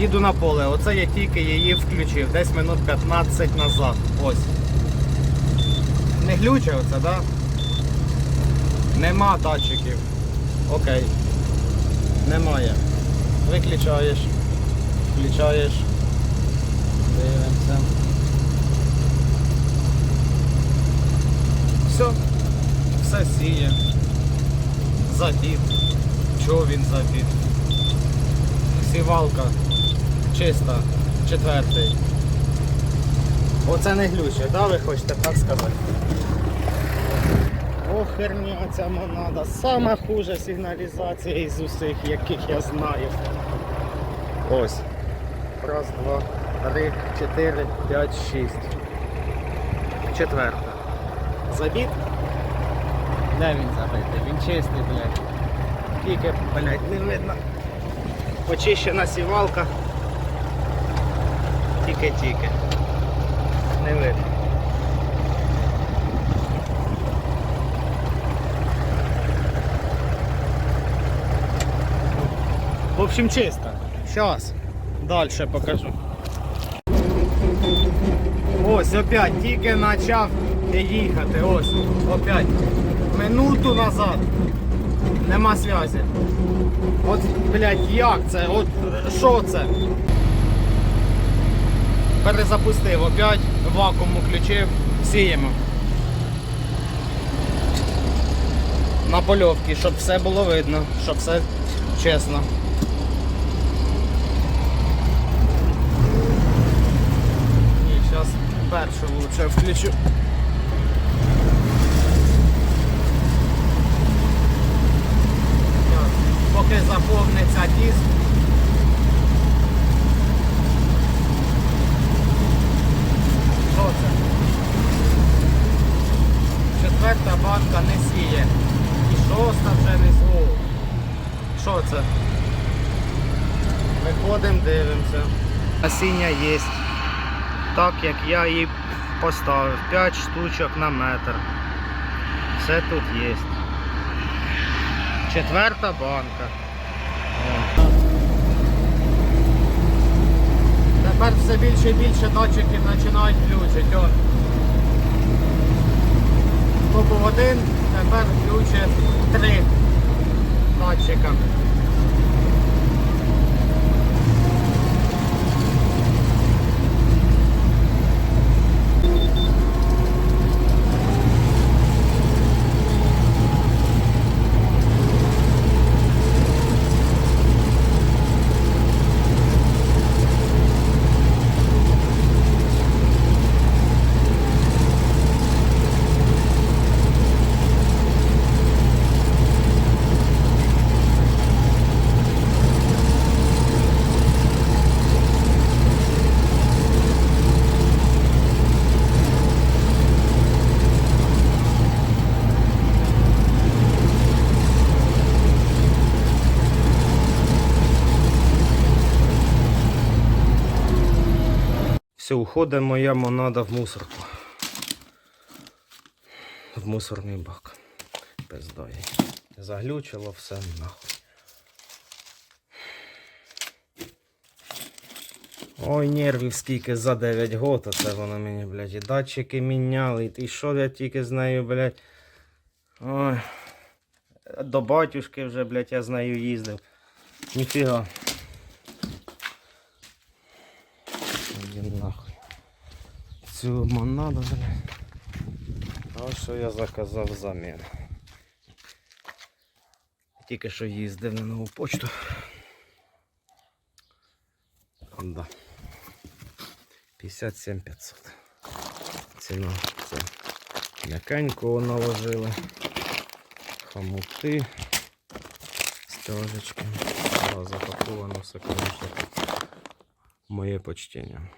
Їду на поле. Оце я тільки її включив. Десь минут 15 назад. Ось. Не глюче оце, да? Нема датчиків. Окей. Немає. Виключаєш. Включаєш. Дивимося. Все. Все сіє. Забіт. Чого він забіт? Сівалка чиста, четвертий. Оце не глюче, да, ви хочете так сказати? О, херня ця монада. Сама хуже сигналізація із усіх, яких я знаю. Ось. Раз, два, три, чотири, п'ять, шість. Четверта. Забіт? Де він забитий? Він чистий, блядь. Тільки, блядь, не видно. Почищена сівалка. Тільки-тільки. Не видно. В общем, чисто. Сейчас. Дальше покажу. Ось опять, тільки почав їхати. Ось, опять. Минуту назад. Нема зв'язі. От, блядь, як це? От що це? Перезапустив опять, вакуум включив, сіємо. На польовці, щоб все було видно, щоб все чесно. Ні, зараз першу лучше включу. Поки заповниться диск. Що це? Банка не сіє. І шоста вже не сіє. Що це? Виходимо, дивимося. Насіння є. Так як я її поставив. 5 штучок на метр. Все тут є. Четверта банка. О. Тепер все більше і більше датчиків починають включити. Був один, тепер включить три датчика. Все, моя монада в мусорку. В мусорний бак. Пизда їй. Заглючило все нахуй. Ой, нервів скільки за 9 год, оце воно мені, блядь, і датчики міняли, і що я тільки з нею, блядь. Ой. До батюшки вже, блядь, я з нею їздив. Ніфіга. Іди нахуй. Цю монаду, блядь. Ось що я заказав замін. Тільки що їздив на нову почту. Да. 57 500. Ціна це м'якенького наложили. Хомути. Стяжечки. Да, запаковано все, конечно. Моє почтення.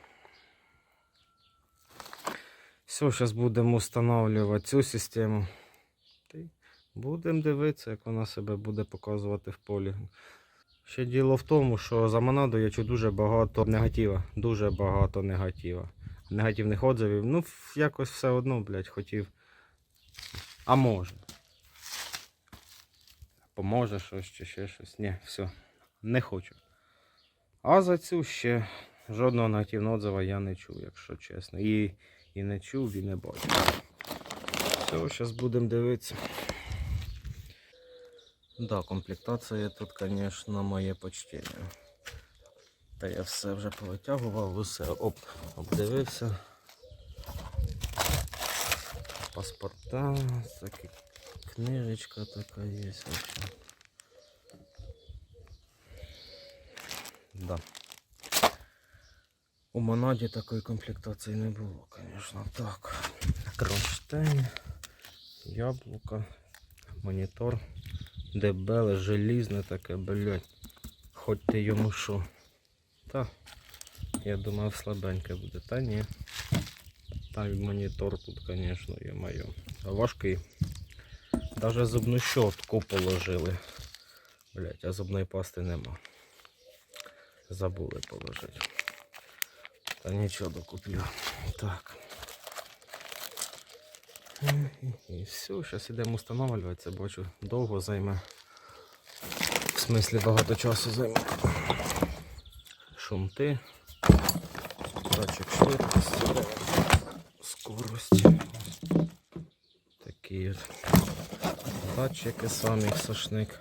Все, зараз будемо встановлювати цю систему. Будемо дивитися, як вона себе буде показувати в полі. Ще діло в тому, що за монадою я чую дуже багато негатива. Дуже багато негатива. Негативних отзивів. Ну, якось все одно, блядь, хотів. А може. Поможе щось чи ще щось. Ні, все. Не хочу. А за цю ще жодного негативного отзива я не чув, якщо чесно. І, і не чув, і не бачив. Все, зараз будемо дивитися. Да, комплектація тут, звісно, моє почтення. Та я все вже повитягував, усе оп, обдивився. Паспорта, такі книжечка така є. Да. У Монаді такої комплектації не було, звісно. Так. Кронштейн, яблуко, монітор, дебеле, желізне таке, блядь. Хоч ти йому що. Та, я думав слабеньке буде, та ні. Та й монітор тут, звісно, моє. А важкий. Даже зубну щотку положили. Блять, а зубної пасти нема. Забули положити. Та нічого докуплю. Так. І все, зараз йдемо встановлюватися, бачу, довго займе. В смислі багато часу займе. Шумти. Датчик швидкості. Скорості. Такі от датчики самі сошник.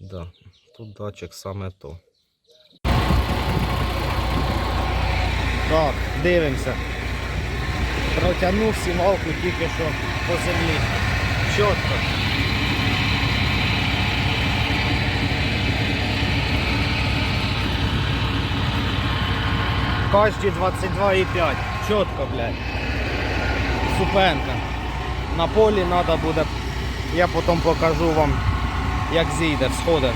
Да, тут датчик саме то. Так, дивимося. Протягнув сімалку тільки що по землі. Чітко. Кожді 22,5. Чітко, блядь. Супенка. На полі треба буде. Я потім покажу вам, як зійде, всходить.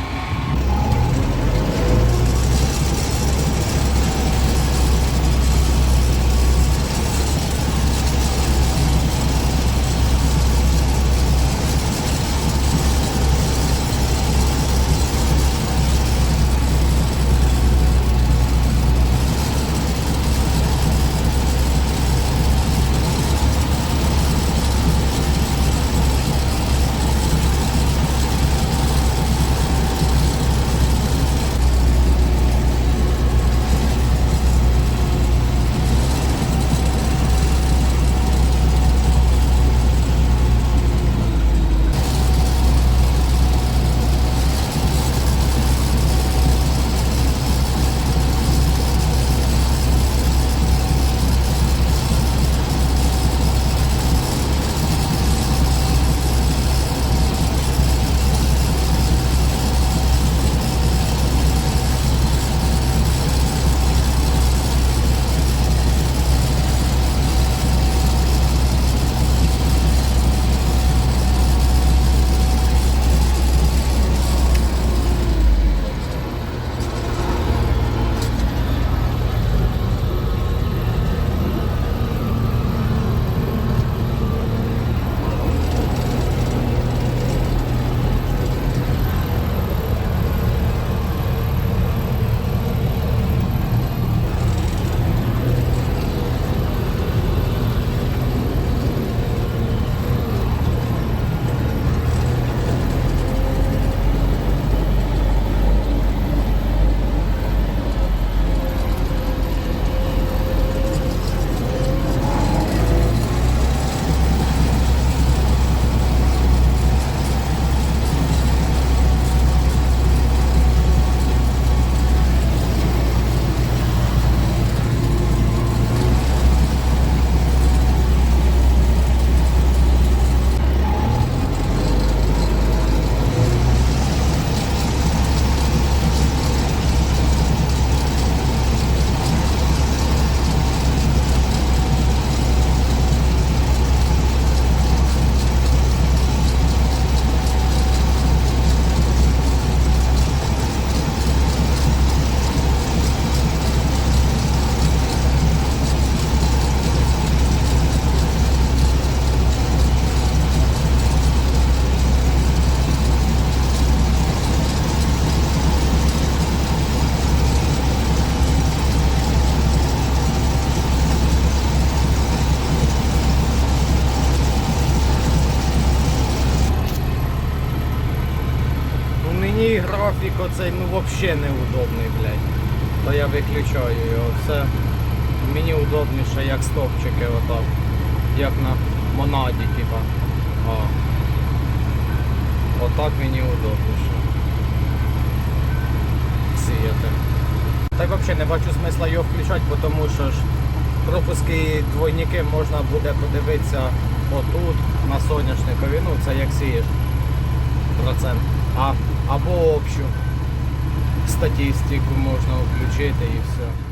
Графік оцей ну взагалі неудобний, блядь. то я виключаю його. Все мені удобніше, як стовпчики, отак. Як на монаді, типа. О. Отак мені удобніше. Сіяти. Так взагалі не бачу смисла його включати, тому що ж пропуски двойники можна буде подивитися отут на соняшникові. Ну це як сієш процент. А, або общу статистику можна включити і все.